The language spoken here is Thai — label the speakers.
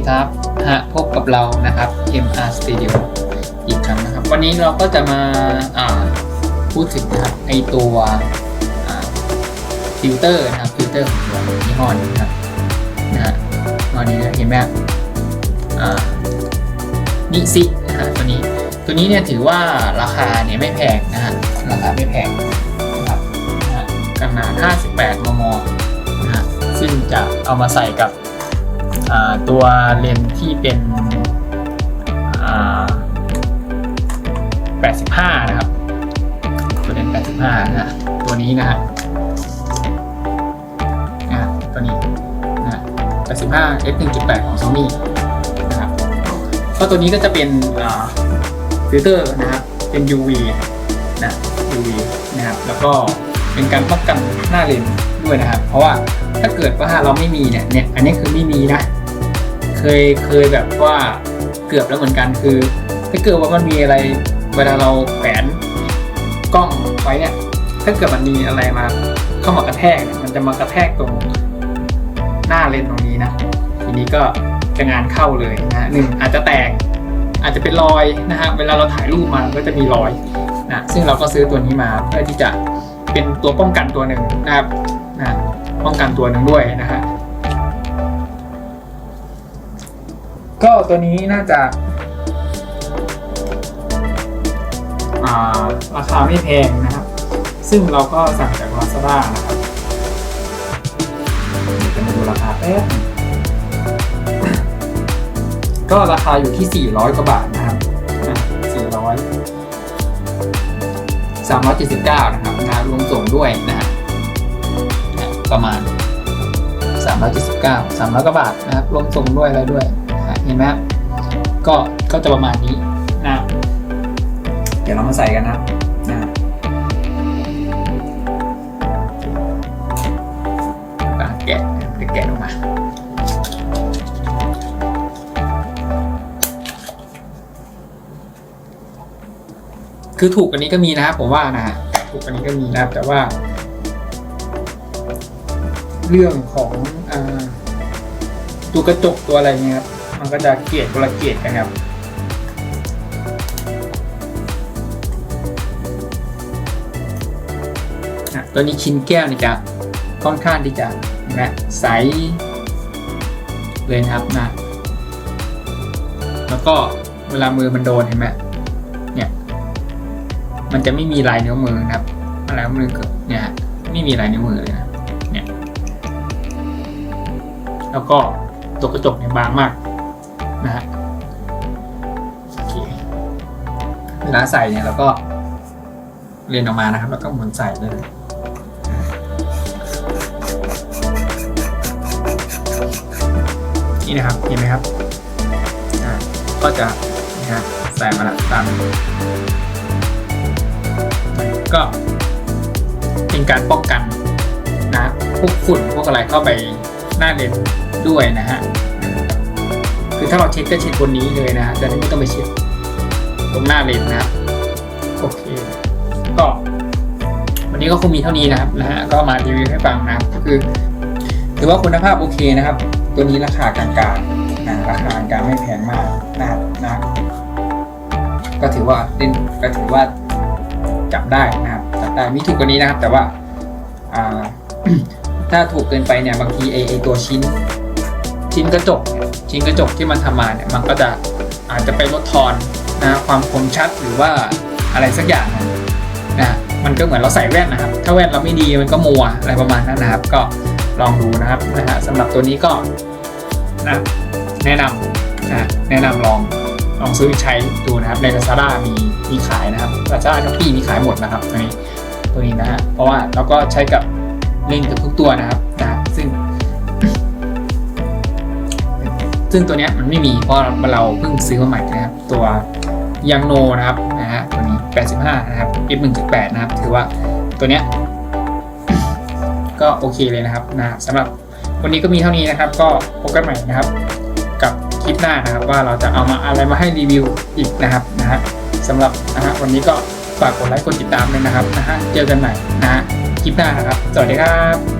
Speaker 1: ดีครับฮะพบกับเรานะครับ MR Studio อีกครั้งนะครับ วันนี้เราก็จะมาพูดถึงนะครับไอตัวฟิลเตอร์นะครับฟิลเตอร์ของตัวยี่ห้อนี้นะครับนะฮะตอนนี้นะเห็นไหมครับอ่านิซินะฮะตัวนี้ ตัวนี้เนี่ยถือว่าราคาเนี่ยไม่แพงนะฮะราคาไม่แพงนะครับขนาด 58 มมนะฮะซึ่งจะเอามาใส่กับ ตัวเลนที่เป็น 85 นะครับ ตัวเลน85 นะ ตัวนี้นะฮะนะตัวนี้นะ85 f 1.8 ของ Sony นะครับก็ตัวนี้ก็จะเป็นฟิลเตอร์นะครับ เป็น UV นะ UV นะครับ แล้วก็เป็นการป้องกันหน้าเลนด้วยนะครับ เพราะว่าถ้าเกิดว่าเราไม่มีเนี่ยเนี่ย อันนี้คือไม่มีนะ เคยเคยแบบว่าเกือบแล้วเหมือนกันคือ ถ้าเกิดว่ามันมีอะไรเวลาเราแขวนกล้องไว้เนี่ยถ้าเกิดมันมีอะไรมา เข้ามากระแทกเนี่ยมันจะมากระแทกตรงหน้าเลนตรงนี้นะ ทีนี้ก็จะงานเข้าเลยนะหนึ่งอาจจะแตกอาจจะเป็นรอยนะฮะเวลาเราถ่ายรูปมาก็จะมีรอยนะซึ่งเราก็ซื้อตัวนี้มาเพื่อที่จะเป็นตัวป้องกันตัวหนึ่งนะครับนะป้องกันตัวหนึ่งด้วยนะฮะ ก็ตัวนี้น่าจะ อ่า ราคาไม่แพงนะครับ ซึ่งเราก็สั่งจาก Lazada นะครับเดี๋ยวจะมาดูราคาแป๊บก็ราคาอยู่ที่ 400 กว่าบาทนะครับ400 379 นะครับงานรวมส่งด้วยนะฮะประมาณ 379 300 กว่าบาทนะครับรวมส่งด้วยอะไรด้วย เห็นไหมก็ก็จะประมาณนี้นะเดี๋ยวเรามาใส่กันนะนะแกะแกะออกมาคือถูกกว่านี้ก็มีนะครับผมว่านะฮะถูกกว่านี้ก็มีนะครับแต่ว่า เรื่องของอตัวกระจกตัวอะไรเงี้ยครับ มันก็จะเกลียดคนละเกลียดกันครับตัวนี้ชิ้นแก้วนี่จะค่อนข้างที่จะนะใสเลยนะครับนะแล้วก็เวลามือมันโดนเห็นไหมเนี่ยมันจะไม่มีลายนิ้วมือนะครับลายนิ้วมือคือเนี่ยไม่มีลายนิ้วมือเลยนะเนี่ยแล้วก็ตัวกระจกเนี่ยบางมาก นะฮะเวลาใส่เนี่ยเราก็เรียนออกมานะครับ แล้วก็หมุนใส่เลยนี่นะครับเห็นไหมครับก็จะนะฮะใส่มาละตามนี้ก็เป็นการป้องกันนะพวกฝุ่นพวกอะไรเข้าไปหน้าเลนด้วยนะฮะ คือถ้าเราเช็ดก็เช็ดบนนี้เลยนะฮะจะได้ไม่ต้องไปเช็ดตรงหน้าเลนนะครับโอเคก็วันนี้ก็คงมีเท่านี้นะครับนะฮะก็มารีวิวให้ฟังนะครับก็คือถือว่าคุณภาพโอเคนะครับ ตัวนี้ราคากลางๆนะราคากลางไม่แพงมากนะครับนะก็ถือว่าเล่นก็ถือว่าจับได้นะครับจับได้มีถูกกว่านี้นะครับ แต่ว่าอ่าถ้าถูกเกินไปเนี่ยบางทีไอไอตัวชิ้น ชิ้นกระจกเนี่ย ชิ้นกระจกที่มันทำมาเนี่ยมันก็จะอาจจะไปลดทอนนะความคมชัดหรือว่าอะไรสักอย่างนะมันก็เหมือนเราใส่แว่นนะครับ ถ้าแว่นเราไม่ดีมันก็มัวอะไรประมาณนั้นนะครับ ก็ลองดูนะครับนะฮะสำหรับตัวนี้ก็นะแนะนำนะแนะนำลองลองซื้อใช้ดูนะครับใน Lazada มีมีขายนะครับ Lazada ช้อปปี้มีขายหมดนะครับตัวนี้ตัวนี้นะฮะเพราะว่าเราก็ใช้กับเล่นกับทุกตัวนะครับนะ ซึ่งตัวเนี้ยมันไม่มีเพราะเราเพิ่งซื้อมาใหม่นะครับ ตัวยังโนนะครับนะฮะตัวนี้ 85 นะครับ f 1.8 นะครับ ถือว่าตัวเนี้ยก็โอเคเลยนะครับนะสำหรับวันนี้ก็มีเท่านี้นะครับ ก็พบกันใหม่นะครับ กับคลิปหน้านะครับ ว่าเราจะเอามาอะไรมาให้รีวิวอีกนะครับนะฮะสำหรับนะฮะวันนี้ก็ฝากกดไลค์กดติดตามด้วยนะครับนะฮะเจอกันใหม่นะฮะคลิปหน้านะครับ สวัสดีครับ